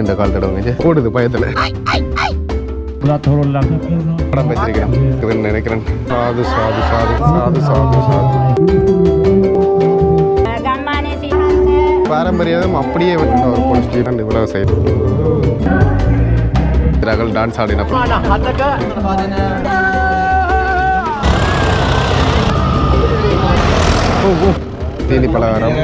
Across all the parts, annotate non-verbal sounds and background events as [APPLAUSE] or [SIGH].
இந்த கால் தடவை ஓடுது பயத்துல. நினைக்கிறேன். சாது சாது சாது சாது சாது சாது. பாரம்பரியம் அப்படியே ஒரு பொலிஸ்டி தான் இவ்வளவு செய்யும் ரகல் டான்ஸ் ஆடினப்போ தீனி பலகாரம்.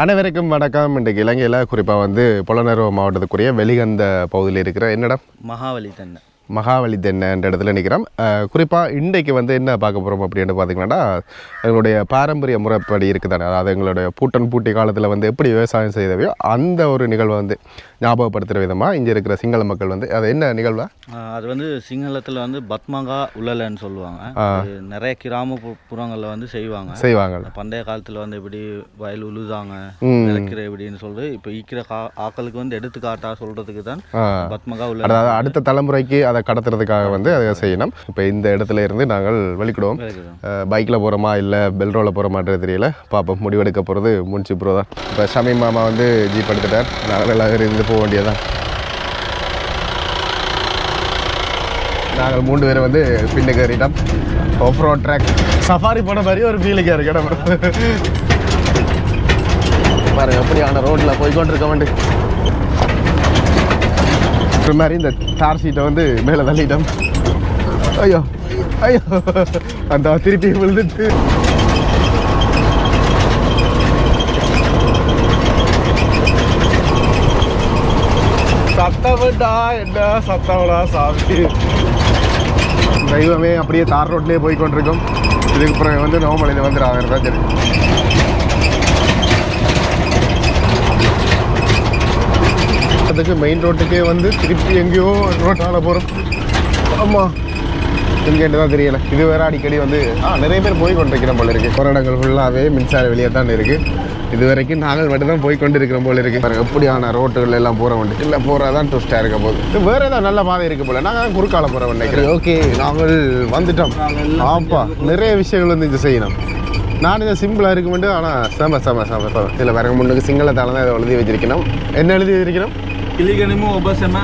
அனைவருக்கும் வணக்கம். இன்றைக்கு இலங்கையில் குறிப்பாக வந்து புலனர்வ மாவட்டத்துக்குரிய வெளிகந்த பகுதியில் இருக்கிற என்னடா? மகாவலி தென்னை. மகாவலி தென்னைன்ற இடத்துல நிற்கிறோம் குறிப்பாக இன்றைக்கு வந்து என்ன பார்க்க போகிறோம் அப்படின்னு பார்த்தீங்கன்னா எங்களுடைய பாரம்பரிய முறைப்படி இருக்குதானே. அதாவது எங்களுடைய பூட்டன் பூட்டி காலத்தில் வந்து எப்படி விவசாயம் செய்தவையோ அந்த ஒரு நிகழ்வை வந்து ஞாபகப்படுத்துகிற விதமாக இங்கே இருக்கிற சிங்கள மக்கள் வந்து அது என்ன நிகழ்வா? அது வந்து சிங்களத்தில் வந்து பத்மங்கா உலலன்னு சொல்லுவாங்க. நிறைய கிராமப்புறங்களில் வந்து செய்வாங்க. செய்வாங்க. பண்டைய காலத்தில் வந்து எப்படி வயல் உழுதாங்க. விளைக்கிற எப்படின்னு சொல்லிட்டு இப்போ ஈக்கிற கா ஆக்களுக்கு வந்து எடுத்துக்காட்டா சொல்கிறதுக்கு தான் ஆ. பத்மங்கா உலல் அதாவது அடுத்த தலைமுறைக்கு அதை கடத்துறதுக்காக வந்து அதை செய்யணும். இப்போ இந்த இடத்துல இருந்து நாங்கள் வெளிக்கிடுவோம். பைக்கில் போகிறோமா இல்லை பெல்ரோவில் போகிறோமான்றது தெரியல. பார்ப்போம் முடிவெடுக்க போகிறது முன்சி ப்ரோ தான் இப்போ ஷமி மாமா வந்து ஜீப் எடுத்துட்டார். நாங்கள் எல்லாம் இருந்து போக வேண்டியதான் நாங்கள் மூன்று பேரும் வந்து பின்னுக்கு ஏறிட்டோம். ஆஃப் ரோட் ட்ராக் சஃபாரி போன மாதிரி ஒரு ஃபீலுக்கு இருக்கு இடம் பாருங்க எப்படியான ரோட்டில் போய்கொண்டிருக்க வேண்டி. இது மாதிரி இந்த தார் சீட்டை வந்து மேலே தள்ளிட்டோம். ஐயோ ஐயோ. அந்த திருப்பி விழுந்துட்டு. சத்தம்டா என்ன சத்தம்டா சாமி? தெய்வமே அப்படியே தார் ரோட்லேயே போய் கொண்டிருக்கோம் இதுக்கு அப்புறம் வந்து நோமலையில் வந்து ஆகிறது தான் தெரியும் அதுக்கு மெயின் ரோட்டுக்கே வந்து திருப்பி எங்கேயோ ரோட்டால் போகிறோம் ஆமாம் எங்கேன்னு தான் தெரியல. இது வேறு அடிக்கடி வந்து ஆ நிறைய பேர் போய் கொண்டிருக்கிறோம் போல இருக்குது போகிற ஃபுல்லாகவே மின்சார வெளியே தான் இருக்குது இது வரைக்கும் நாங்கள் மட்டும் தான் போய் கொண்டிருக்கிறோம் போல இருக்கு. பாருங்க எப்படியான ரோட்டுகள் எல்லாம் போகிற வண்டி. இல்லை போகிறதான் ட்விஸ்டாக இருக்க போகுது. வேற ஏதாவது நல்ல பாதை இருக்கு போல. நாங்கள் குறுக்கால போகிறோம் நினைக்கிறேன். ஓகே நாங்கள் வந்துட்டோம். ஆப்பா நிறைய விஷயங்கள் வந்து இது செய்யணும். நான் இதை சிம்பிளாக இருக்க மட்டும் ஆனால் செம செம செம செம. இதில் பாருங்க முன்னுக்கு சிங்களத்தால தான் இதை எழுதி வச்சிருக்கணும். என்ன எழுதி வச்சிருக்கணும்? கிளிகனிமு உபசம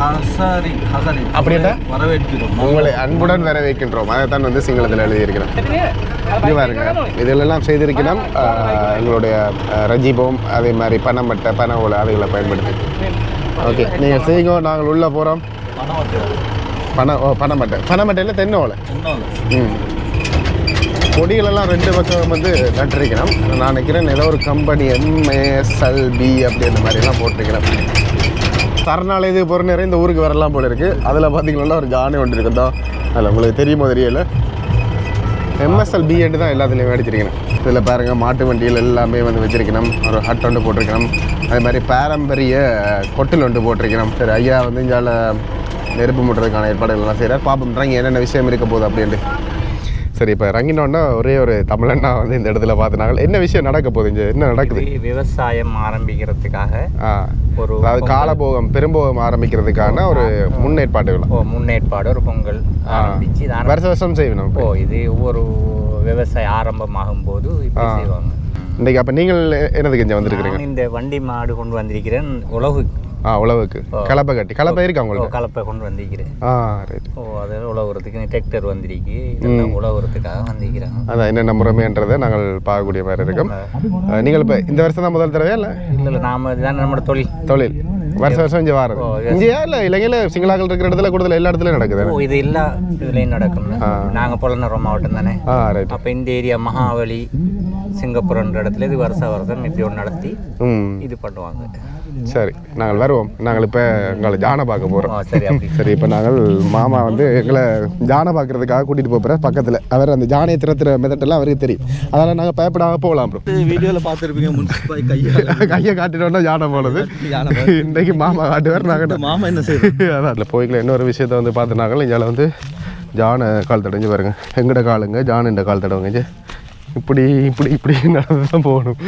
ஹசரி ஹசரி. அப்படின்னா? வரவேற்கிறோம். உங்களை அன்புடன் வரவேற்கின்றோம். அதை தான் வந்து சிங்களத்தில் எழுதியிருக்கிறோம் இது பாருங்க. இதிலெல்லாம் செய்திருக்கிறோம் எங்களுடைய ரஜிபோம் அதே மாதிரி பனமட்டை பனை ஓலை அதுகளை பயன்படுத்தி. ஓகே நீங்கள் செய்யுங்க நாங்கள் உள்ளே போகிறோம் பனை ஓ பனமட்டை. பனமட்டையில் தென்னை ஓலை ம். கொடிகளெல்லாம் ரெண்டு பக்கம் வந்து நட்டிருக்கிறோம் நான் நினைக்கிறேன் ஏதோ ஒரு கம்பெனி எம்ஏஎஸ்எல்பி அப்படி அந்த மாதிரிலாம் போட்டிருக்கிறேன் சரணாலய இது பொருள் நிறைய இந்த ஊருக்கு வரலாம் போல இருக்கு. அதில் பார்த்தீங்கன்னா ஒரு ஜானி ஒன்று இருக்குதா அதில் உங்களுக்கு தெரியுமோ தெரியல. எம்எஸ்எல் பிஎட் தான் எல்லாத்துலேயும் அடிச்சிருக்கணும். இதில் பாருங்கள் மாட்டு வண்டிகள் எல்லாமே வந்து வச்சிருக்கணும். ஒரு ஹட் ஒன்று போட்டிருக்கணும். அதே மாதிரி பாரம்பரிய கொட்டில் ஒன்று போட்டிருக்கணும். சரி ஐயா வந்து இங்கால நெருப்பு முட்டுறதுக்கான ஏற்பாடுகள்லாம் செய்கிறார் பாப்போம் என்னென்ன விஷயம் இருக்க போகுது அப்படின்ட்டு. சரி இப்போ இறங்கினோன்னா ஒரே ஒரு தமிழன்னா வந்து இந்த இடத்துல பார்த்துனாங்க என்ன விஷயம் நடக்க போகுது இங்கே? என்ன நடக்குது? விவசாயம் ஆரம்பிக்கிறதுக்காக ஒரு அதாவது காலபோகம் பெரும்போகம் ஆரம்பிக்கிறதுக்கான ஒரு முன்னேற்பாடுகள் ஓ, முன்னேற்பாடு ஒரு பொங்கல் ஆரம்பிச்சு வருஷ வருஷம் செய்யணும். ஓ இது ஒவ்வொரு விவசாயம் ஆரம்பமாகும் போது இப்படி செய்வாங்க. இன்றைக்கு அப்போ நீங்கள் என்னதுக்கு இங்கே வந்திருக்கிறீங்க? இந்த வண்டி மாடு கொண்டு வந்திருக்கிறேன் உழவு ஆ உழவுக்கு. கலப்பை கட்டி. கலப்பை இருக்கா உங்களுக்கு? கலப்பை கொண்டு வந்திருக்கிறேன். ஆ ரைட் ஓ அது உழவுறதுக்கு டிராக்டர் வந்திருக்கு. உழவுறதுக்காக வந்திருக்கிறாங்க அதான் என்னென்ன முறைமைன்றதை நாங்கள் பார்க்கக்கூடிய மாதிரி இருக்கும். நீங்கள் இப்போ இந்த வருஷம் தான் முதல் தடவையா இல்லை? இல்லை இல்லை நாம இதுதான் நம்மளோட தொழில். தொழில். வருஷம் வருஷம் இங்கே வாரது. இங்கேயா இல்லை? இலங்கையில் சிங்களாக்கள் இருக்கிற இடத்துல கூடுதல் எல்லா இடத்துலையும் நடக்குது ஓ இது எல்லா இதுலேயும் நடக்கும் நாங்கள் புலனரம் மாவட்டம் தானே? அப்போ இந்த ஏரியா மகாவலி சிங்கப்பூர்ன்ற இடத்துல இது வருஷ வருஷம் இப்படி ஒன்று நடத்தி இது பண்ணுவாங்க. சரி நாங்கள் வருவோம். நாங்கள் இப்போ எங்களை ஜானை பார்க்க போகிறோம் சரி இப்போ நாங்கள் மாமா வந்து எங்களை ஜானை பார்க்கறதுக்காக கூட்டிகிட்டு போகிறேன் பக்கத்தில். அவர் அந்த ஜானையை திறத்துற மெத்தட்டெல்லாம் அவருக்கு தெரியும். அதனால் நாங்கள் பயப்படாம போகலாம் ப்ரோ வீடியோவில் பார்த்துருப்பீங்க கையை காட்டிட்டோன்னா ஜானை போனது. இன்றைக்கு மாமா காட்டுவார் நாங்கள் மாமா என்ன செய்யுது [LAUGHS] அதான் அதில் போய்க்கல இன்னொரு விஷயத்த வந்து பார்த்துனாங்க இங்கே வந்து ஜானை கால் தடைஞ்சு பாருங்க. எங்கட காலுங்க ஜானுண்ட கால் தடவைங்க. இப்படி இப்படி இப்படி நடந்து தான் போகணும்.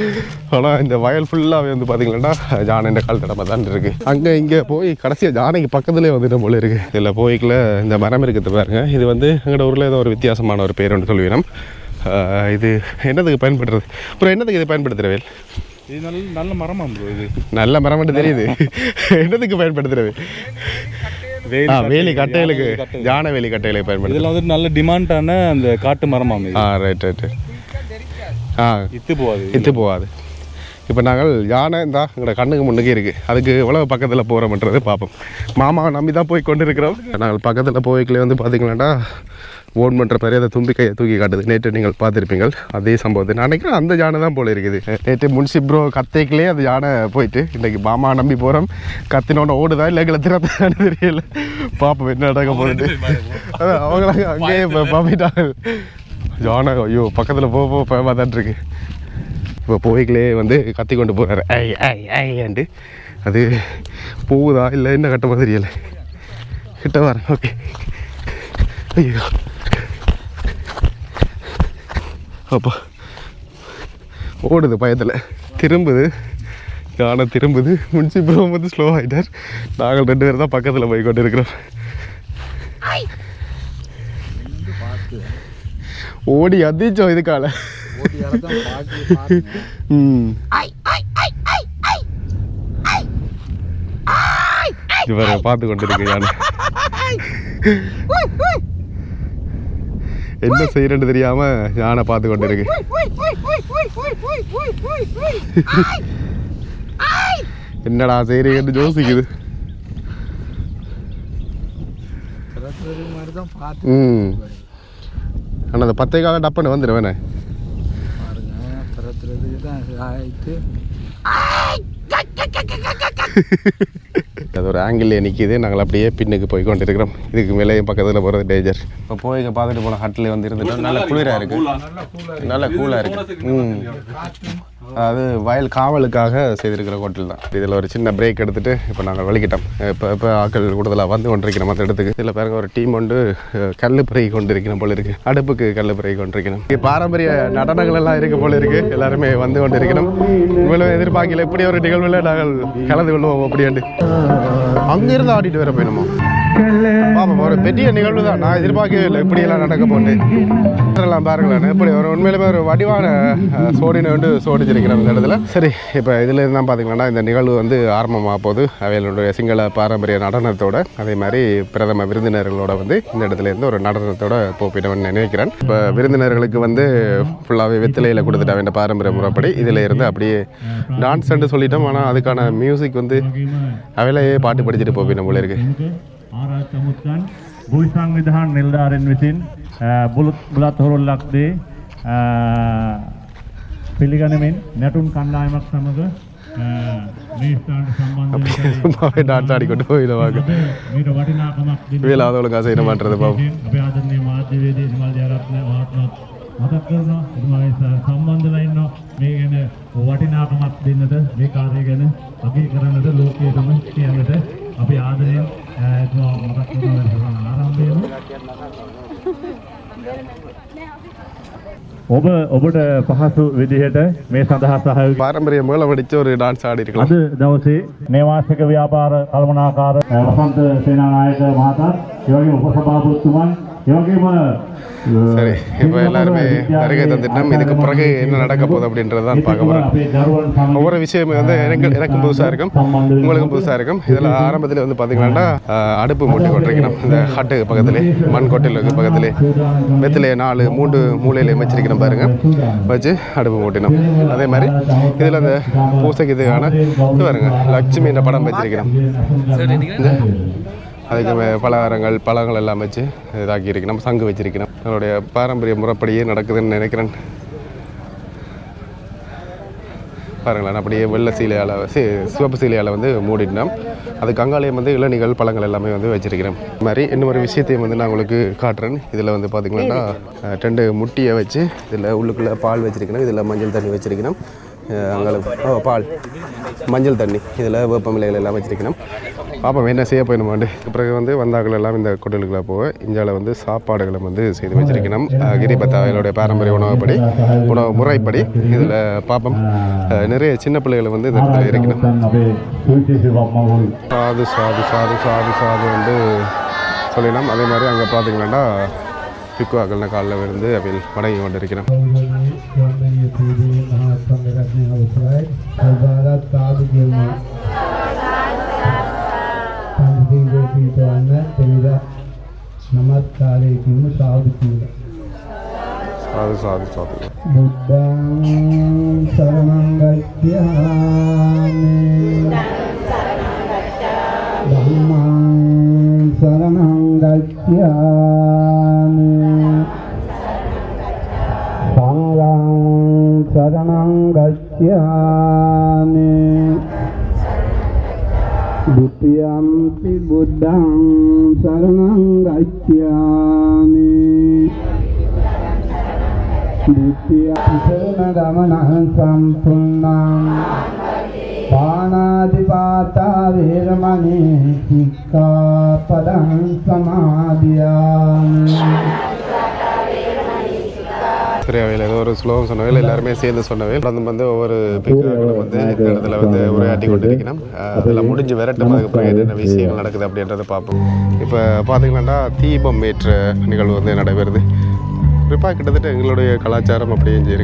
ஆனால் இந்த வயல் ஃபுல்லாகவே வந்து பார்த்தீங்கன்னா ஜானண்ட கால் தடமை தான் இருக்குது அங்கே இங்கே போய் கடைசியாக ஜானைக்கு பக்கத்துலேயே வந்துட்டு போல இருக்குது இதில் போய்க்கல இந்த மரம் இருக்குது பாருங்க. இது வந்து எங்களோட ஊரில் ஏதோ ஒரு வித்தியாசமான ஒரு பேர் ஒன்று இது என்னதுக்கு பயன்படுறது அப்புறம் என்னதுக்கு இது பயன்படுத்துகிறவேல் இது நல்ல நல்ல மரமா இது? நல்ல மரம் தெரியுது. என்னதுக்கு பயன்படுத்துறது வேலி கட்டைகளுக்கு. ஜான வேலி கட்டைகளுக்கு பயன்படுது இதெல்லாம் வந்து நல்ல டிமாண்டான அந்த காட்டு மரமாம் ஆ ரைட் ரைட் ஆ. இத்து போகாது. இத்து போகாது. இப்போ நாங்கள் யானை இந்தா எங்களோட கண்ணுக்கு முன்னுக்கு இருக்குது அதுக்கு எவ்வளவு பக்கத்தில் போகிறோம்ன்றது பார்ப்போம் மாமாவை நம்பி தான் போய் கொண்டு இருக்கிறோம் நாங்கள் பக்கத்தில் போய்க்கலே வந்து பார்த்தீங்களாண்டா ஓன் பண்ணுற பெரிய அந்த தும்பிக்கையை தூக்கி காட்டுது. நேற்று நீங்கள் பார்த்துருப்பீங்க அதே சம்பவத்தை நான் நினைக்கிறேன் அந்த யானை தான் போல இருக்குது. நேற்று முன்சி ப்ரோ கத்தைக்கிலே அந்த யானை போயிட்டு இன்றைக்கி மாமா நம்பி போகிறோம் கத்தினோட ஓடுதா இல்லை எங்களை திறத்தான்னு தெரியல. பார்ப்போம் என்ன நடக்க போகுது. [LAUGHS] அதான் அவங்களாம் அங்கேயே இப்போ பார்த்துட்டாங்க ஜானா ஐயோ பக்கத்தில் போக போக பயமாக தான் இருக்கு. இப்போ போய்களே வந்து கத்தி கொண்டு போகிறாரு ஐ ஐ ஐண்டு அது போகுதா இல்லை என்ன கட்டமா தெரியலை. கிட்ட வரேன் ஓகே ஐயோ. அப்பா. ஓடுது பயத்தில். திரும்புது. யானை திரும்புது. முன்சிபுரம் வந்து ஸ்லோ ஆகிட்டார் நாங்கள் ரெண்டு பேரும் தான் பக்கத்தில் போய் கொண்டு இருக்கிறோம் ஓடி அதிச்சோம் இதுக்கால. இவரை பார்த்து கொண்டு இருக்கு யானை என்ன செய்யறேன்னு தெரியாம யானை பார்த்து கொண்டு இருக்கு என்னடா செய்றீங்கன்னு யோசிக்குது. ம். ஆனால் அந்த பத்தே கால டப்புன்னு வந்துடும் [LAUGHS] வேணே அது ஒரு ஆங்கிள் நிற்கிது நாங்கள் அப்படியே பின்னுக்கு போய் கொண்டு இருக்கிறோம் இதுக்கு மேலேயும் பக்கத்தில் போகிறது டேஞ்சர் இப்போ போய் பார்த்துட்டு போன ஹட்டில் வந்து இருந்துட்டோம் நல்ல குளிராக இருக்குது நல்ல கூலாக இருக்குது ம். அது வயல் காவலுக்காக செய்திருக்கிற ஹோட்டல் தான். இதில் ஒரு சின்ன பிரேக் எடுத்துட்டு இப்போ நாங்கள் வலிக்கிட்டோம். இப்போ இப்போ ஆட்கள் கூடுதலாக வந்து கொண்டிருக்கிறோம் மற்ற இடத்துக்கு. இதில் பாருங்க ஒரு டீம் வந்து கல் பிறகி கொண்டிருக்கணும் போல இருக்கு. அடுப்புக்கு கல் பிறகி கொண்டிருக்கணும். இங்கே பாரம்பரிய நடனங்கள் எல்லாம் இருக்கு போல இருக்கு. எல்லாருமே வந்து கொண்டிருக்கணும். உங்களும் எதிர்பார்க்கல இப்படி ஒரு நிகழ்வில் நாங்கள் கலந்து கொள்வோம் அப்படியாண்டு. அங்கிருந்து ஆடிட்டு வேற போயிடுமோ? பாப்போம் ஒரு பெரிய நிகழ்வு தான். நான் எதிர்பார்க்கவே இல்லை. இப்படி எல்லாம் நடக்க போட்டு எல்லாம் பாருங்களேன். இப்படி ஒரு உண்மையிலுமே ஒரு வடிவான சோடினை வந்து சோடிச்சிருக்கிறோம் இந்த இடத்துல. சரி இப்போ இதில் இருந்தால் பார்த்தீங்கன்னா இந்த நிகழ்வு வந்து ஆரம்பமாக போகுது அவைகளுடைய சிங்கள பாரம்பரிய நடனத்தோட அதே மாதிரி பிரதம விருந்தினர்களோட வந்து இந்த இடத்துல இருந்து ஒரு நடனத்தோட போப்பிட்டவன் நினைக்கிறேன். இப்போ விருந்தினர்களுக்கு வந்து ஃபுல்லாகவே வெத்திலையில் கொடுத்துட்டா வேண்டிய பாரம்பரிய முறைப்படி இதில் இருந்து அப்படியே டான்ஸ்ன்னு சொல்லிட்டோம். ஆனால் அதுக்கான மியூசிக் வந்து அவையிலேயே பாட்டு படிச்சுட்டு போப்பின போல இருக்கு. ආරාධ සමුත්කන් භූමි සංවිධාන නිලධාරීන් විසින් බුලත් හොරොල්ලක් දේ පිළිගැනීමෙන් නැටුම් කණ්ඩායමක් සමග මේ ස්ථානට සම්බන්ධ වෙන ඩාටාරි කොට හොයනවා මේට වටිනාකමක් දෙන්න වේලාවල ගස එන මන්ටද බව අපේ ආදරණීය මාධ්‍යවේදී නිමල් ජයරත්න මහත්මයාත් මතක් කරනවා. එතුමාගේ සම්බන්ධලා ඉන්නවා. මේ ගැන වටිනාකමක් දෙන්නට මේ කාර්යය ගැන අපි කරන්නට ලෝකයටම කියන්නට අපි ආදරයෙන් අ, එතුමා මතක් කරන වැඩසටහන ආරම්භ වෙනවා ඔබ ඔබට පහසු විදිහට මේ සඳහා සහයෝගය பாரம்பரிய மேளம் அடிச்சு ஒரு டான்ஸ் ஆடி இருக்கலாம் අද දවසේ නේවාසික ව්‍යාපාර කළමනාකාර වසන්ත සේනානායක මහතා එවැගේම උපසභාපතිතුමන් එවැගේම சரி இப்போ எல்லாருமே வருகை தந்துட்டோம். இதுக்கு பிறகு என்ன நடக்க போகுது அப்படின்றது தான் பார்க்க போகிறோம் ஒவ்வொரு விஷயமே வந்து எனக்கு எனக்கும் புதுசாக இருக்கும். உங்களுக்கும் புதுசாக இருக்கும். இதில் ஆரம்பத்தில் வந்து பார்த்தீங்கன்னா அடுப்பு மூட்டி கொண்டிருக்கணும். இந்த ஹட்டு பக்கத்திலே மண் கொட்டையிலுக்கு பக்கத்திலே. வெத்திலே நாலு மூன்று மூலையில வச்சிருக்கணும் பாருங்க. வச்சு அடுப்பு மூட்டினோம். அதே மாதிரி இதில் அந்த பூசைக்கு இதுக்கான இது பாருங்க லட்சுமின்ற படம் வச்சிருக்கணும். இந்த அதுக்கு பலகாரங்கள் பழங்கள் எல்லாம் வச்சு இதாக்கி இருக்கணும் சங்கு வச்சிருக்கணும். நம்மளுடைய பாரம்பரிய முறைப்படியே நடக்குதுன்னு நினைக்கிறேன். பாருங்களேன் அப்படியே வெள்ளை சீலையால் சிவப்பு சீலையால் வந்து மூடிட்டோம். அதுக்கு அங்காலயம் வந்து இளநிகள் பழங்கள் எல்லாமே வந்து வச்சுருக்கிறேன். இது மாதிரி இன்னொரு விஷயத்தையும் வந்து நான் உங்களுக்கு காட்டுறேன். இதில் வந்து பார்த்திங்கன்னா ரெண்டு முட்டியை வச்சு இதில் உள்ளுக்குள்ளே பால் வச்சுருக்கணும் இதில் மஞ்சள் தண்ணி வச்சுருக்கணும். அங்கே பால். மஞ்சள் தண்ணி. இதில் வேப்பமில்லைகள் எல்லாம் வச்சுருக்கணும். பார்ப்போம் என்ன செய்ய போயிடுமாண்டு பிறகு வந்து வந்தாக்கள் எல்லாம் இந்த கொட்டலுக்குள்ள போக இந்தியாவில் வந்து சாப்பாடுகளை வந்து செய்து வச்சிருக்கணும். கிரிபத்தாவையிலுடைய பாரம்பரிய உணவுப்படி உணவு முறைப்படி இதில் பார்ப்போம் நிறைய சின்ன பிள்ளைகளை வந்து இந்த இடத்துல இருக்கணும். சாது சாது சாது சாது சாது வந்து சொல்லிடலாம். அதே மாதிரி அங்கே பார்த்தீங்கன்னா யுக்வா அகல்ன காலில் இருந்து அவையில் வணங்கி கொண்டிருக்கிறோம். சாது சாது. சாது சரணங்கத்தியாமி சரணங்கத்தியா පච්චාමි ဒုတိယံ පි බුද්ධං සරණං ගච්ඡාමි. ဒုတိယ සරණ ගමනං සම්පූර්ණං. පාණාතිපාතා වේරමණී සික්ඛාපදං සමාදියාමි. அவையில் ஏதோ ஒரு ஸ்லோகம் சொன்னவையில் எல்லாருமே சேர்ந்து சொன்னவை தொடர்ந்து வந்து ஒவ்வொரு பிக்குகளும் வந்து இந்த இடத்துல வந்து உரையாட்டி கொண்டிருக்கணும். அதில் அதெல்லாம் முடிஞ்சு விரட்டும். அதுக்கப்புறம் என்னென்ன விஷயங்கள் நடக்குது அப்படின்றத பார்ப்போம். இப்போ பார்த்தீங்கன்னா தீபம் ஏற்ற நிகழ்வு வந்து நடைபெறுது. குறிப்பாக கிட்டத்தட்ட எங்களுடைய கலாச்சாரம் அப்படியே இங்கே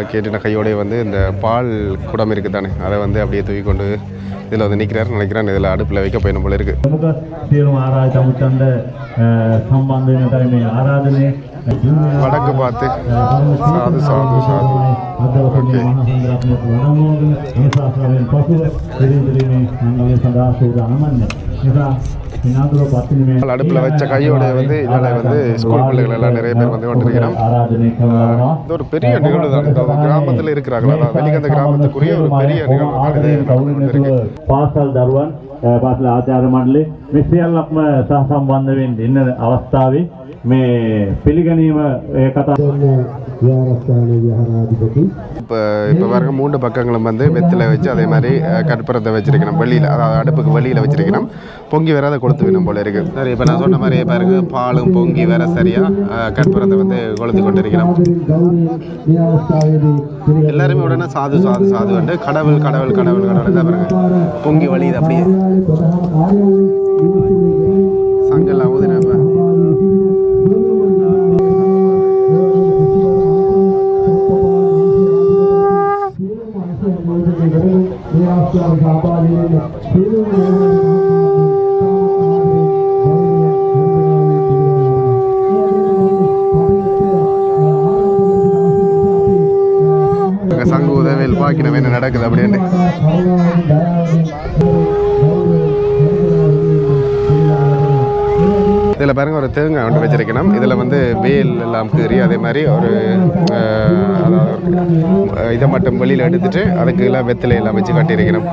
கேட்டு நான் கையோடய வந்து இந்த பால் குடம் இருக்குது தானே அதை வந்து அப்படியே தூக்கி கொண்டு இதில் வந்து நிற்கிறார் நினைக்கிறேன் இதில் அடுப்பில் வைக்க போயிடும் போல இருக்குது ஆராய்ச்சி தலைமை ஆராதனை සම්බන්ධ වෙන තමයි මේ ආරාධනය வடக்கு பார்த்து சாது சாது சாது අදවසේ මහා සංඝරත්නය වරමෝගෙන මේ ශාස්ත්‍රයෙන් පසුව පිළිඳිරීමේ මංගලයේ සඳහා සූදානම්න්නේ. නිසා විනාදුර පත්තිනේ මේ அடுப்பில் வச்ச கையோட வந்து இதில் வந்து ஸ்கூல் பிள்ளைகள் எல்லாம் நிறைய பேர் வந்து கொண்டிருக்கிறோம் ආරාධනය කරනවා. இது ஒரு பெரிய நிகழ்வு தான் இந்த கிராமத்தில் இருக்கிறாங்களா அதான் வெளிக்கந்த கிராமத்துக்குரிய ஒரு பெரிய நிகழ்வு தான் இது நடந்து கொண்டிருக்கு පාසල් දරුවන් අ, පාසල් ආචාර්ය මණ්ඩලේ මේ සියල්ලක්ම සහ සම්බන්ධ වෙන්න ඉන්න අවස්ථාවේ මේ පිළිගැනීම ඒ කතා විහාරස්ථානයේ විහාරාධිපති இப்போ இப்போ பாருங்க மூன்று பக்கங்களும் வந்து வெத்தில வச்சு அதே மாதிரி அஹ், கற்பூரத்தை வச்சிருக்கணும் வெளியில் அதாவது அடுப்புக்கு வெளியில் வச்சிருக்கணும் பொங்கி வேற அதை கொளுத்து வேணும் போல இருக்கு சரி இப்போ நான் சொன்ன மாதிரியே பாருங்க பாலும் பொங்கி வேற சரியா அஹ், கற்பூரத்தை வந்து கொளுத்து கொண்டு இருக்கிறோம் ගෞරවයෙන් මේ අවස්ථාවේදී எல்லாருமே உடனே சாது சாது சாது வந்து கடவுள் கடவுள் கடவுள் கடவுள் தான் பாருங்க பொங்கி வழியுது அப்படியே நடக்குது அப்படின்னு இதில் பாருங்க ஒரு தேங்காய் ஒன்று வச்சிருக்கணும் இதில் வந்து வேல் எல்லாம் கீறி அதே மாதிரி ஒரு அஹ், அதாவது ஒரு, அஹ், இதை மட்டும் வெளியில் எடுத்துட்டு அதுக்கு எல்லாம் வெத்திலை எல்லாம் வச்சு கட்டியிருக்கணும்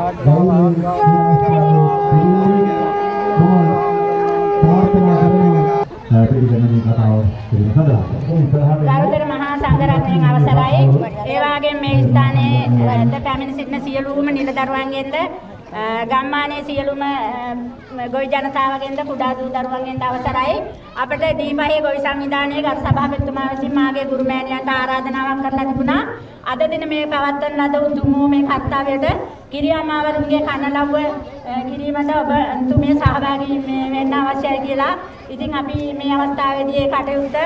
පිළිගැනීමේ කතාව පිළිගන්න සඳහා ඉස්සරහට ගරුතර මහා සංඝරත්නයන් අවසරයි. ඒ වගේම මේ ස්ථානයේ අද පැමිණ සිටින සියලුම නිලදරුවන්ගෙන්ද අ, ගම්මානයේ සියලුම අ, ගොවි ජනතාවගෙන්ද කුඩා දූ දරුවන්ගෙන්ද අවසරයි. අපට දීපහේ ගොවි සංවිධානයේ ගරු සභාපතිතුමා විසින් මාගේ ගුරු මෑණියන්ට ආරාධනාවක් කරලා තිබුණා. අද දින මේ පවත්වන ලද උතුම් වූ මේ කර්තව්‍යයට කිරියාමාවරුන්ගේ කනලව්ව අ, කිරීමට ඔබ තුමේ සහභාගී මේ වෙන්න අවශ්‍යයි කියලා. ඉතින් අපි මේ අවස්ථාවේදී ඒ කටයුත්ත අ,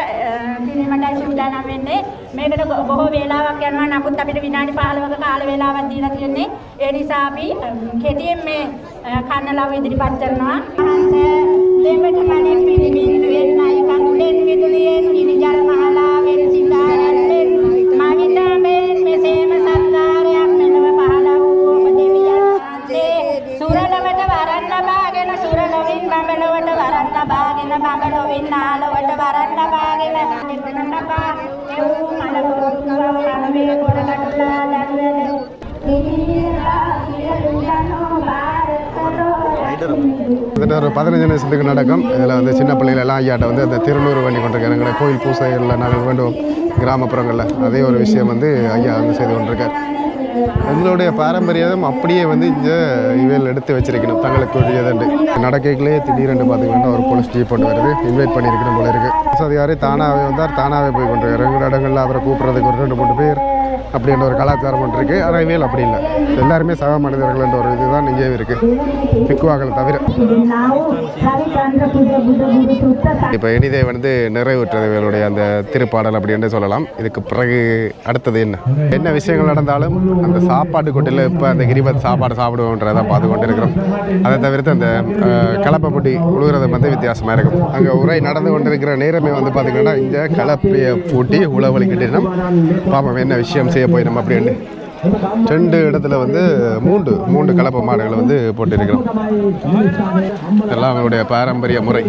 කිරීමටයි සූදානම් වෙන්නේ. මේකට බො- බොහෝ වේලාවක් යනවා. නමුත් අපිට විනාඩි 15ක කාල වේලාවක් දීලා තියෙන්නේ. ඒ නිසා අපි අ, කෙටියෙන් මේ අ, කනලව්ව ඉදිරිපත් කරනවා. අහන්සේ දෙමෙට මනින් පිළිමින් වෙන්න අයකන් උලෙන් විදුලියෙන් ගිනිජල මහලාවෙන් සිතාරෙන් విన్న బెడవట వరన్న బాగిన మగడు విన్నాలవట వరన్న బాగిన கிட்டத்தட்ட ஒரு பதினஞ்சு நிமிஷத்துக்கு நடக்கும். இதில் வந்து சின்ன பிள்ளைகளெல்லாம் ஐயாட்ட வந்து அந்த திருநூறு வண்டி கொண்டிருக்காரு எங்களை கோயில் பூசைகளில் நாங்கள் வேண்டும் கிராமப்புறங்களில். அதே ஒரு விஷயம் வந்து ஐயா வந்து செய்து கொண்டிருக்கேன் எங்களுடைய பாரம்பரியம் அப்படியே வந்து இங்கே இவையில் எடுத்து வச்சிருக்கணும். தங்களுக்கு உரியதண்டு. நடக்கைகளே திடீரென்று பார்த்தீங்கன்னா ஒரு போலீஸ் டீ போட்டு வருது. இன்வைட் பண்ணியிருக்கணும் போல இருக்குது அதிகாரி தானாகவே வந்தார். தானாகவே போய் கொண்டிருக்காரு எங்களோட இடங்களில் அவரை கூப்பிட்றதுக்கு ஒரு ரெண்டு மூணு பேர் அப்படின்ற ஒரு கலாச்சாரம் ஒன்று இருக்குது ஆனால் இவையில் அப்படி இல்லை. எல்லாருமே சக மனிதர்கள்ன்ற ஒரு இதுதான் இங்கே இருக்குது பிக்குவாக்களை தவிர. இப்போ இனிதே வந்து நிறைவுற்றது இவர்களுடைய அந்த திருப்பாடல் அப்படின்னு சொல்லலாம். இதுக்கு பிறகு அடுத்தது என்ன? என்ன விஷயங்கள் நடந்தாலும் அந்த சாப்பாட்டு கொட்டில் இப்போ அந்த கிரிபத் சாப்பாடு சாப்பிடுவோன்றதை பார்த்து கொண்டு இருக்கிறோம் அதை தவிர்த்து அந்த அஹ், கலப்பை உழுகிறது வந்து வித்தியாசமாக இருக்கும். அங்கே உரை நடந்து கொண்டிருக்கிற நேரமே வந்து பார்த்திங்கன்னா இந்த கலப்பையை பூட்டி உழவழிக்கிட்டு பாப்போம் என்ன விஷயம் செய்ய போய் நம்ம அப்படின்னு ரெண்டு இடத்துல வந்து மூன்று மூன்று கலப்பை மாடுகளை வந்து போட்டிருக்கிறோம். இதெல்லாம் அவங்களுடைய பாரம்பரிய முறை.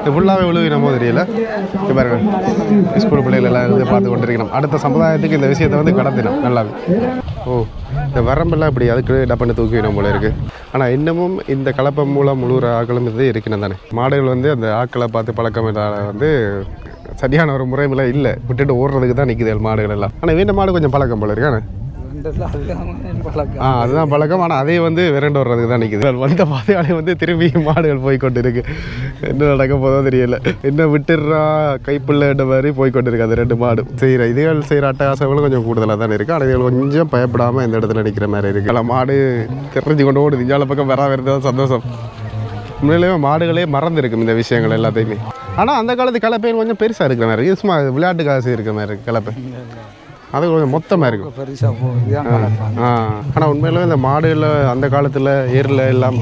இது ஃபுல்லாகவே உழுவின தெரியல பாருங்க ஸ்கூல் பிள்ளைகள் எல்லாம் இருந்து பார்த்து கொண்டிருக்கிறோம். அடுத்த சமுதாயத்துக்கு இந்த விஷயத்தை வந்து கடத்தினோம் நல்லாவே. ஓ இந்த வரம்பெல்லாம் இப்படி அதுக்கு டப்புன்னு தூக்கி விடும் போல இருக்குது ஆனால் இன்னமும் இந்த கலப்பை மூலம் முழுகிற ஆக்களும் இது இருக்கணும் தானே. மாடுகள் வந்து அந்த ஆக்களை பார்த்து பழக்கம் இல்லாத வந்து சரியான ஒரு முறையில் இல்லை. விட்டுட்டு ஓடுறதுக்கு தான் நிற்குது மாடுகள் எல்லாம். ஆனால் வேண்ட மாடு கொஞ்சம் பழக்கம் போல இருக்கானே ஆ அதுதான் பழக்கம். ஆனால் அதே வந்து விரண்டு வர்றதுக்கு தான் நிற்குது வந்த பாதையாலே வந்து திரும்பி மாடுகள் போய் கொண்டு இருக்கு என்ன நடக்க போதோ தெரியல. என்ன விட்டுடுறா கைப்புள்ளன்ற மாதிரி போய் கொண்டு இருக்கு அது ரெண்டு மாடு. செய்கிற இதுகள் செய்கிற அட்டகாசங்களும் கொஞ்சம் கூடுதலாக தான் இருக்குது ஆனால் இதுகள் கொஞ்சம் பயப்படாமல் இந்த இடத்துல நிற்கிற மாதிரி இருக்குது அதில் மாடு தெரிஞ்சு கொண்டு ஓடுது. இஞ்சால பக்கம் வரா வருது சந்தோஷம். உண்மையிலேயே மாடுகளே மறந்துருக்கும் இந்த விஷயங்கள் எல்லாத்தையுமே. ஆனால் அந்த காலத்து கலப்பையும் கொஞ்சம் பெருசாக இருக்கிற மாதிரி இருக்கு. சும்மா விளையாட்டுக்காக இருக்கிற மாதிரி இருக்கு கலப்பை. அது கொஞ்சம் மொத்தமாக இருக்கும் ஆ ஆனால் உண்மையிலே இந்த மாடுகளில் அந்த காலத்தில் ஏரில் எல்லாம்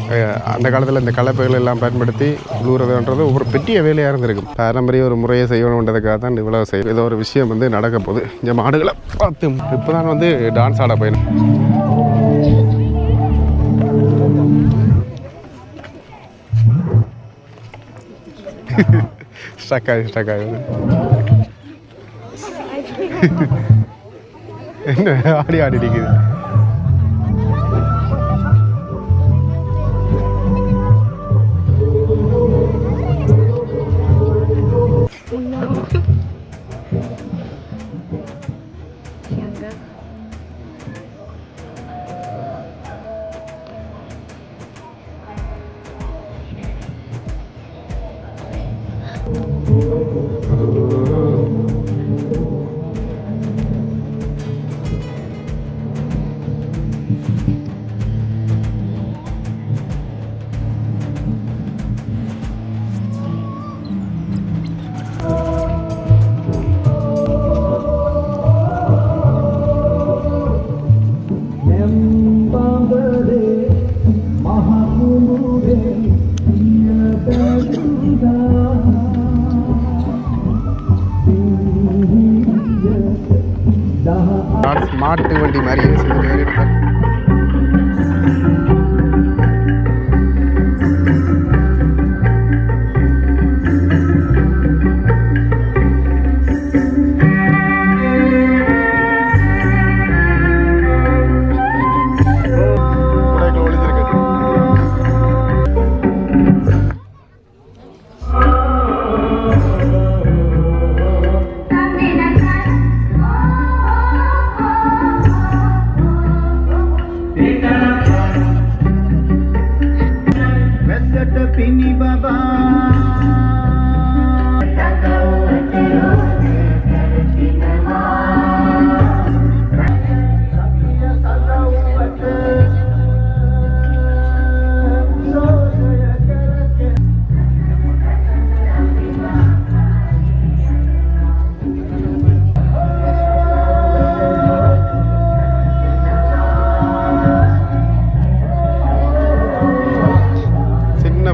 அந்த காலத்தில் இந்த கலப்பைகள் எல்லாம் பயன்படுத்தி உழுவுறதுன்றது ஒரு பெரிய வேலையாக இருந்திருக்கும் பாரம்பரிய ஒரு முறையை செய்யணுன்றதுக்காக தான் இவ்வளோ செய்யும் ஏதோ ஒரு விஷயம் வந்து நடக்க போகுது. இந்த மாடுகளை பார்த்து இப்போ தான் வந்து டான்ஸ் ஆட போயிடும் ஸ்டக் [LAUGHS] ஆகி ஸ்டக் ஆகுது என்ன ஆடி ஆடி நிற்குது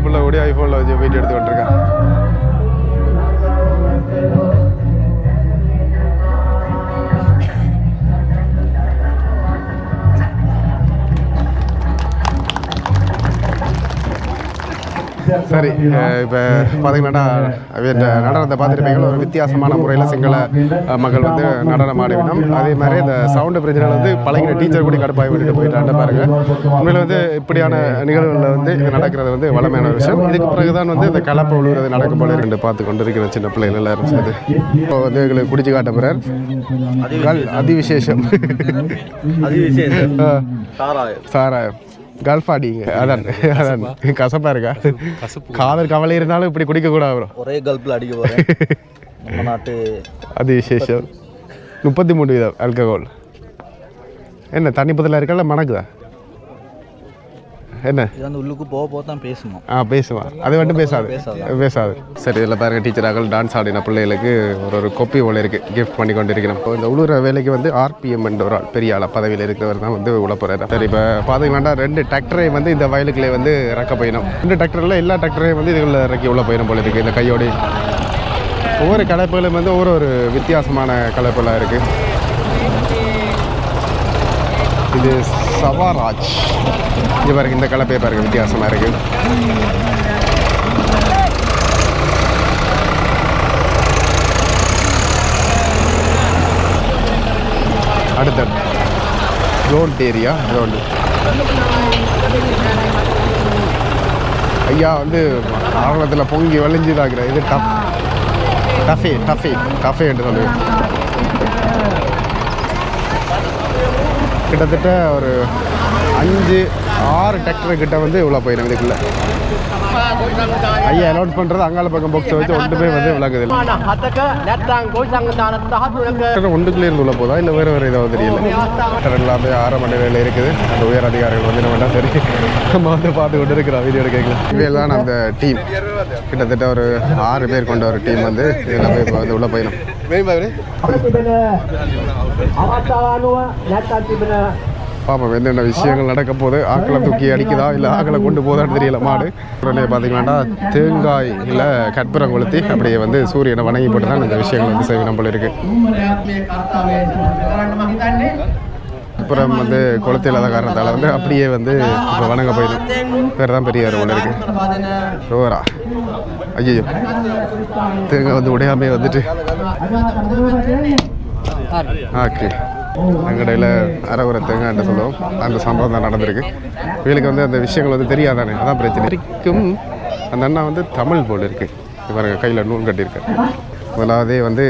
பிள்ளை ஓடி ஐஃபோனில் வச்சு வீடியோ எடுத்து கொண்டிருக்கேன். சரி இப்போ பார்த்தீங்கன்னா நடனத்தை பார்த்துருப்பீங்க ஒரு வித்தியாசமான முறையில் சிங்கள மக்கள் வந்து நடனம் ஆடிவினோம் அதே மாதிரி இந்த சவுண்டு பிரச்சனை வந்து பழகிற டீச்சர் கூட கடுப்பாய் விட்டுட்டு போயிட்டாண்ட பாருங்க. உண்மையில் வந்து இப்படியான நிகழ்வுகளில் வந்து இது நடக்கிறது வந்து வளமையான விஷயம். இதுக்கு பிறகு தான் வந்து இந்த கலப்பை உழுவுறது நடக்கும் போல இருக்கு பார்த்து கொண்டு இருக்கிற சின்ன பிள்ளைகள் எல்லாரும் சேர்ந்து. இப்போ வந்து எங்களுக்கு குடிச்சு காட்ட போகிறார் அதிவிசேஷம். அது விஷயம் ஆ, சாராயம். சாராயம். கல்ஃப் அடிங்க அதான். அதான். கசப்பா இருக்கா? காதல் கவலை இருந்தாலும் இப்படி குடிக்க கூடாது bro. ஒரே கல்ப்பில் அடிக்க போகிறேன் நம்ம நாட்டு அது விசேஷம். முப்பத்தி மூணு வீதம் ஆல்கஹால் என்ன தண்ணி பத்தில் இருக்கல மணக்குதா? என்ன? இது வந்து உள்ளுக்கு போக போக தான் பேசணும். ஆ பேசுவான் அது மட்டும் பேசாது. பேசாது. சரி இதில் பாருங்க டீச்சராக டான்ஸ் ஆடின பிள்ளைகளுக்கு ஒரு ஒரு கொப்பி போல இருக்கு கிஃப்ட் பண்ணி கொண்டு இருக்கிறோம் இப்போ இந்த உழுற வேலைக்கு வந்து ஆர்பிஎம் என்ற ஒரு ஆள் பெரிய ஆள் பதவியில் இருக்கிறவர் தான் வந்து உள்ள போகிறாரு சரி இப்போ பார்த்தீங்கன்னா ரெண்டு டிராக்டரை வந்து இந்த வயலுக்குள்ளே வந்து இறக்க போயிடும். ரெண்டு டிராக்டரில் எல்லா டிராக்டரையும் வந்து இதுகளில் இறக்கி உள்ள போயிடும் போல இருக்குது இந்த கையோடி. ஒவ்வொரு கலப்புகளும் வந்து ஒவ்வொரு ஒரு வித்தியாசமான கலப்பெல்லாம் இருக்குது இது சவாராஜ். இது பாருங்க இந்த கலப்பையை பாருங்க வித்தியாசமாக இருக்குது அடுத்த. ரோட் ஏரியா ரோடு ஐயா வந்து ஆரணத்தில் பொங்கி வளைஞ்சுதாக்குற இது டஃப் டஃபே டஃபே டஃபே என்று சொல்லுவேன். கிட்டத்தட்ட ஒரு அஞ்சு ஆறு டிராக்டர் கிட்ட வந்து இவ்வளோ போயிடும் இதுக்குள்ள. ஐயா அலோட் பண்ணுறது அங்கால பக்கம் பாக்ஸ் வச்சு ஒன்று ஒன்றுமே வந்து விளக்குது ஒன்றுக்குள்ளே இருந்து உள்ள போதா? இல்லை வேறு வேறு ஏதாவது தெரியல? எல்லாமே ஆறு மணி வேலையில் இருக்குது. அந்த உயர் அதிகாரிகள் வந்து நம்ம சரி நம்ம வந்து பார்த்து கொண்டு இருக்கிறோம். வீடியோ எடுக்கலாம் இவையெல்லாம் அந்த டீம் கிட்டத்தட்ட ஒரு ஆறு பேர் கொண்ட ஒரு டீம் வந்து இதில் போய் இப்போ வந்து உள்ள போயிடும். பார்ப்போம் என்னென்ன விஷயங்கள் நடக்க போகுது. ஆக்களை தூக்கி அடிக்குதா இல்லை ஆக்களை கொண்டு போதான்னு தெரியல மாடு. உடனே பார்த்தீங்கன்னா தேங்காய் இல்லை கற்பூரம் கொளுத்தி அப்படியே வந்து சூரியனை வணங்கி போட்டு தான் இந்த விஷயங்கள் வந்து செய்யணும் போல இருக்கு. அப்புறம் வந்து குளத்து இல்லாத காரணத்தால் வந்து அப்படியே வந்து இப்போ வணங்க போயிடும் பேர் தான் பெரியார் ஒன்று இருக்கு. ரோரா. ஐயோ தேங்காய் வந்து உடையாமே வந்துட்டு. ஓகே அங்கடையில் அரைகுறை தேங்காய்ட்டு சொல்லுவோம். அந்த சம்பவம் தான் நடந்திருக்கு. இவங்களுக்கு வந்து அந்த விஷயங்கள் வந்து தெரியாதானே? அதான் பிரச்சனை. வரைக்கும் அந்த அண்ணா வந்து தமிழ் போல் இருக்குது கையில் நூல் கட்டியிருக்காரு. முதலாவதே வந்து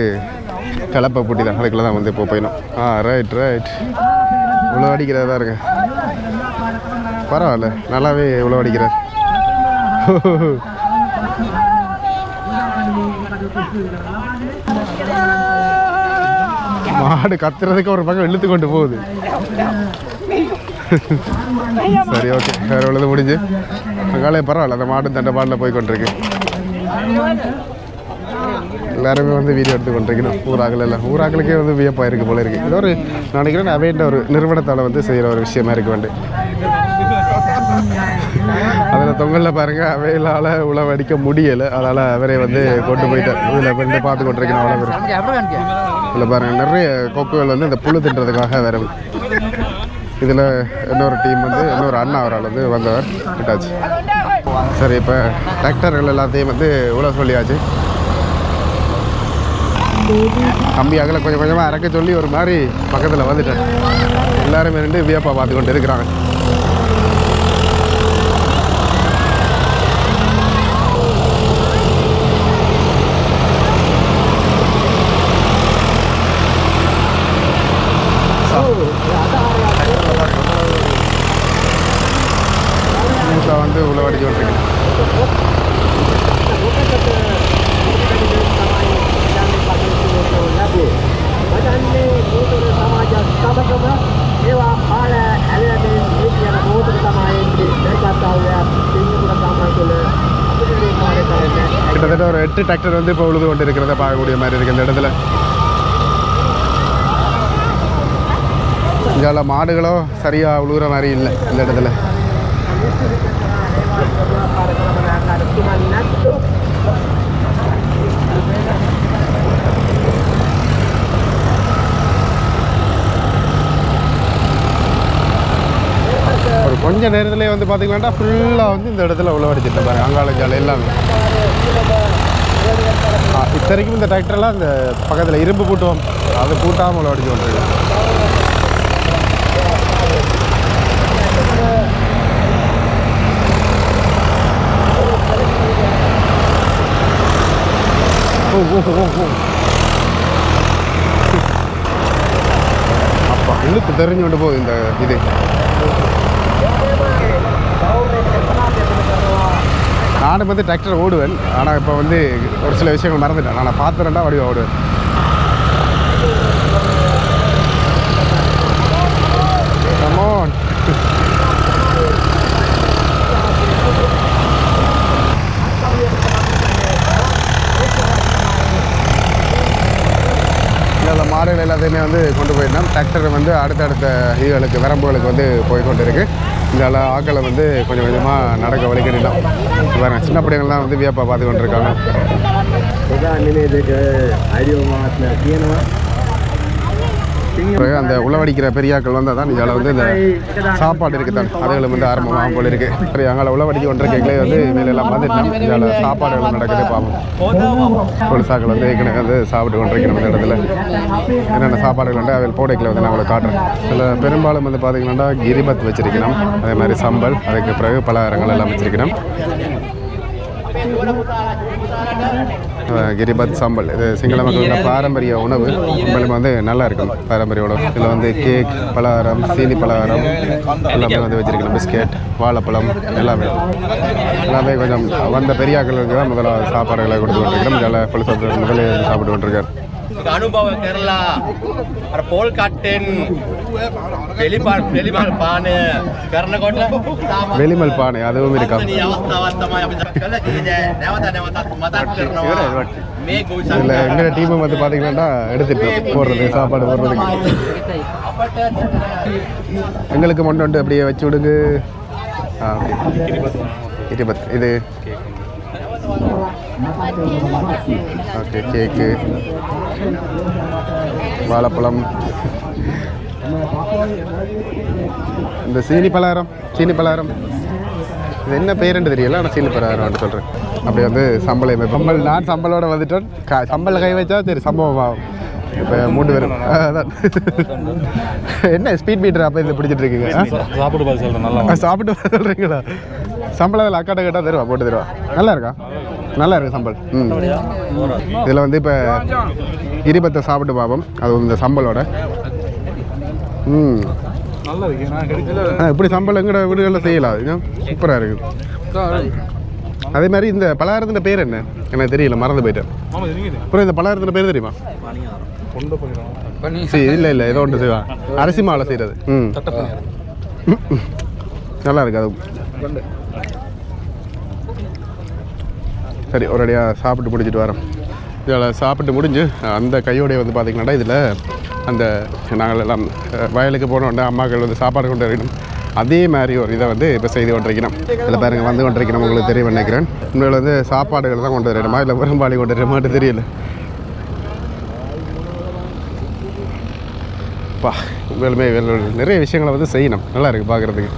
கலப்பை பூட்டி தான். அதுக்குள்ள தான் வந்து இப்போ போயிடும் ஆ ரைட் ரைட் இவ்வளோ அடிக்கிறதா இருங்க. பரவாயில்ல நல்லாவே இவ்வளோ அடிக்கிறார். [LAUGHS] மாடு கத்துறதுக்கு ஒரு பக்கம் இழுத்து கொண்டு போகுது. சரி ஓகே வேற உள்ளது முடிஞ்சு. அங்காலே பரவாயில்ல அந்த மாடு தண்டை பாட்டில் போய் கொண்டிருக்கு. எல்லாருமே வந்து வீடியோ எடுத்து கொண்டிருக்கணும். ஊராக்கள் எல்லாம். ஊராக்களுக்கே வந்து வியப்பாக இருக்கு போல இருக்கு. இது ஒரு நினைக்கிறேன் அவைன்ற ஒரு நிறுவனத்தால் வந்து செய்கிற ஒரு விஷயமா இருக்கு வந்து. அதில் தொங்கலில் பாருங்கள் அவையிலால் உழவடிக்க முடியலை. அதனால் அவரே வந்து கொண்டு போயிட்டார். இதில் வந்து பார்த்து கொண்டிருக்கணும் அவ்வளோ பேர். இதில் பாருங்கள் நிறைய கொக்குகள் வந்து இந்த புழு தின்றதுக்காக வரும் இதில் இன்னொரு டீம் வந்து இன்னொரு அண்ணா அவரால் வந்து வந்தவர் கிட்டாச்சு. சரி இப்போ டிராக்டர்கள் எல்லாத்தையும் வந்து உழ சொல்லியாச்சு. கம்பி அகல கொஞ்சம் கொஞ்சமாக இறக்க சொல்லி ஒரு மாதிரி பக்கத்தில் வந்துட்டேன் எல்லாருமே ரெண்டு வியப்பா பார்த்து கொண்டு இருக்கிறாங்க. எட்டு டிராக்டர் வந்து இப்போ உழுது கொண்டு இருக்கிறத பார்க்கக்கூடிய மாதிரி இருக்குது இந்த இடத்துல. இங்கே மாடுகளோ சரியாக உழுகிற மாதிரி இல்லை இந்த இடத்துல. ஒரு கொஞ்ச நேரத்துலேயே வந்து பார்த்தீங்கன்னா ஃபுல்லாக வந்து இந்த இடத்துல உழவடிச்சிட்டு பாருங்க அங்காளஞ்சாலை எல்லாமே. இத்தனைக்கும் இந்த டிராக்டர்லாம் இந்த பக்கத்தில் இரும்பு பூட்டுவோம். அது பூட்டாமல் அடிச்சு கொண்டிருக்கு. ஓ ஓ ஓ ஓ. அப்பா இழுத்து தெரிஞ்சு கொண்டு போகுது இந்த இது. நானும் வந்து டிராக்டர் ஓடுவேன். ஆனால் இப்போ வந்து ஒரு சில விஷயங்கள் மறந்துட்டேன். நான் பார்த்துறேன்டா வடிவம் ஓடுவேன். Come மாடுகள் எல்லாத்தையுமே வந்து கொண்டு போயிட்டோம் டிராக்டர் வந்து அடுத்தடுத்த இதுகளுக்கு வரம்புகளுக்கு வந்து போய் கொண்டு இருக்குது இந்த ஆக்களை வந்து கொஞ்சம் கொஞ்சமாக நடக்க வலிக்கிட்டோம் பாருங்க சின்ன பிள்ளைங்கள்லாம் வந்து வியப்பாக பார்த்து கொண்டிருக்காங்க பிறகு அந்த உழவடிக்கிற பெரியாக்கள் வந்து அதான் இதில் வந்து இந்த சாப்பாடு இருக்குது தான் அதுகளும் வந்து ஆரம்பமாக போல இருக்கு. சரி அங்கே உழவடிக்க ஒன்றரைக்கே வந்து மேலெல்லாம் பார்த்துட்டோம் இதில் சாப்பாடுகள் நடக்குது பார்ப்போம் பொலிசாக்கள் வந்து ஏற்கனவே வந்து சாப்பிட்டு கொண்டிருக்கிறோம் இந்த இடத்துல. என்னென்ன சாப்பாடுகள் உண்டு? அதில் போடைக்கில் வந்து நான் உங்களுக்கு காட்டுறேன். இதில் பெரும்பாலும் வந்து பார்த்தீங்கன்னா கிரிபத் வச்சிருக்கணும். அதே மாதிரி சம்பல் அதுக்கு பிறகு பலகாரங்கள் எல்லாம் வச்சிருக்கணும். கிரிபத் சம்பல். இது சிங்கள மக்களோட பாரம்பரிய உணவு. உண்மையிலுமே வந்து நல்லா இருக்கும். பாரம்பரிய உணவு. இதில் வந்து கேக் பலகாரம் சீனி பலகாரம் எல்லாமே வந்து வச்சிருக்கணும். பிஸ்கெட் வாழைப்பழம் எல்லாமே. எல்லாமே கொஞ்சம் வந்த பெரியாக்களுக்கு தான் முதல்ல சாப்பாடுகளை கொடுத்து கொண்டிருக்கிறோம். இதில் பழுத்த முதலே சாப்பிட்டு கொண்டிருக்கார். உங்களுக்கு அனுபவ கேரளா? போல் காட்டேன் வெளிமால் வெளிமால் பானு கர்ணகோட்ல வெளிமல் பானு அதுவும் இருக்கா? இதில் எங்களோட டீமை வந்து பார்த்தீங்கன்னா எடுத்துட்டு போடுறது சாப்பாடு போடுறதுக்கு எங்களுக்கு மொண்டு அப்படியே வச்சு விடுங்க. இது. Okay cake. வாழைப்பழம். இந்த சீனி பலகாரம் சீனி பலகாரம். இது என்ன பேருன்னு தெரியல ஆனால் சீனி பலகாரம் சொல்கிறேன் அப்படி வந்து சம்பளம் சம்பல் நான் சம்பளோட வந்துட்டேன். க சம்பள கை வச்சா சரி சம்பவம் ஆகும் இப்போ மூன்று பேரும் [LAUGHS] என்ன ஸ்பீட் மீட்டர் அப்போ இது பிடிச்சிட்டு இருக்கீங்க? சாப்பிட்டு பார்த்து சொல்கிறேன் நல்லா சாப்பிட்டு சொல்கிறீங்களா சம்பளத்தில் அக்காட்ட கேட்டால் தருவா போட்டு தருவா. நல்லா இருக்கா நல்லா இருக்கு சம்பல் ம். இதில் வந்து இப்போ இருபத்தை சாப்பிட்டு பார்ப்போம். அது இந்த சம்பளோட. ம். இப்படி சம்பளம் எங்கட வீடுகளில் செய்யலாம் இது சூப்பராக இருக்குது அதே மாதிரி இந்த பலகாரத்தின் பேர் என்ன? எனக்கு தெரியல மறந்து போயிட்டேன். அப்புறம் இந்த பலகாரத்தின் பேர் தெரியுமா? இல்லை இல்லை ஏதோ ஒன்று செய்வான் அரிசி மாவில் செய்கிறது ம். நல்லா இருக்குது அது. சரி ஒரேடியாக சாப்பிட்டு முடிச்சிட்டு வரோம். இதில் சாப்பிட்டு முடிஞ்சு அந்த கையோடைய வந்து பார்த்திங்கன்னா இதில் அந்த நாங்கள் எல்லாம் வயலுக்கு போனோடனே அம்மாக்கள் வந்து சாப்பாடு கொண்டு வரணும். அதே மாதிரி ஒரு இதை வந்து இப்போ செய்து கொண்டிருக்கிறோம். இதில் பாருங்க வந்து கொண்டிருக்கிறோம் உங்களுக்கு தெரியும் நினைக்கிறேன். உண்மையில் வந்து சாப்பாடுகள் தான் கொண்டு வரணுமா இல்லை பெரும்பாலி கொண்டு வரமாட்டு தெரியல. பா உண்மையிலுமே நிறைய விஷயங்களை வந்து செய்யணும். நல்லா இருக்குது பார்க்குறதுக்கு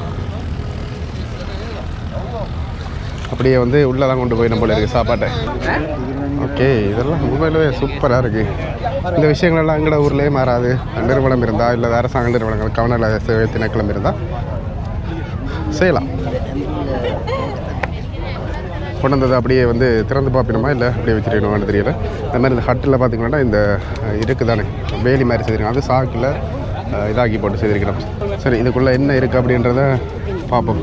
அப்படியே வந்து உள்ளே தான் கொண்டு போய் போல இருக்குது சாப்பாட்டை. ஓகே இதெல்லாம் உண்மையிலே சூப்பராக இருக்குது இந்த விஷயங்கள்லாம் எங்களோட ஊர்லேயே மாறாது. நிறுவனம் இருந்தால் இல்லை அரசாங்க நிறுவனங்கள் கவன சேவை திணைக்களம் இருந்தால் செய்யலாம். கொண்டு வந்தது அப்படியே வந்து திறந்து பார்ப்பினோமா இல்லை அப்படியே வச்சுருக்கணுமான்னு தெரியல. அந்த மாதிரி இந்த ஹட்டில் பார்த்தீங்கன்னா இந்த இருக்குது தானே வேலி மாதிரி செய்திருக்கோம் அது சாக்கில் இதாக்கி போட்டு செய்திருக்கிறோம். சரி இதுக்குள்ளே என்ன இருக்குது அப்படின்றத பார்ப்போம்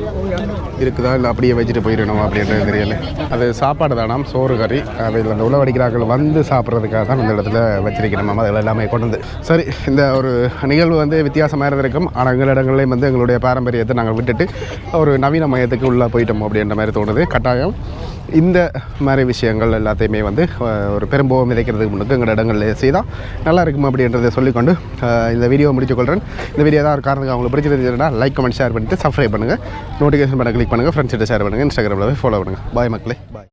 இருக்குதா இல்லை அப்படியே வச்சுட்டு போயிடணுமா அப்படின்றது தெரியல. அது சாப்பாடு தானாம் சோறு கறி. அதில் அந்த உழவடிக்கிறார்கள் வந்து சாப்பிட்றதுக்காக தான் இந்த இடத்துல வச்சிருக்கிறோம் நம்ம. அதில் எல்லாமே கொண்டு வந்து. சரி இந்த ஒரு நிகழ்வு வந்து வித்தியாசமாக இருந்திருக்கும். ஆனால் எங்கள் இடங்கள்லையும் வந்து எங்களுடைய பாரம்பரியத்தை நாங்கள் விட்டுட்டு ஒரு நவீன மையத்துக்கு உள்ளே போயிட்டோம் அப்படின்ற மாதிரி தோணுது. கட்டாயம் இந்த மாதிரி விஷயங்கள் எல்லாத்தையுமே வந்து ஒரு பெரும்போகம் விதைக்கிறதுக்கு முன்னுக்கு எங்கள் இடங்களில் செய்தால் நல்லா இருக்கும் அப்படின்றத சொல்லிக்கொண்டு இந்த வீடியோ முடிச்சுக்கொள்கிறேன் இந்த வீடியோ தான் ஒரு காரணத்துக்கு அவங்களுக்கு பிடிச்சிருந்துச்சுன்னா லைக் கமெண்ட் ஷேர் பண்ணிட்டு சப்ஸ்கிரைப் பண்ணுங்கள் நோட்டிஃபிகேஷன் பண்ண கிளிக் பண்ணுங்கள் ஃப்ரெண்ட்ஸ்கிட்ட ஷேர் பண்ணுங்கள் இன்ஸ்டாகிராமில் ஃபாலோ பண்ணுங்கள் பாய் மக்களே. பாய்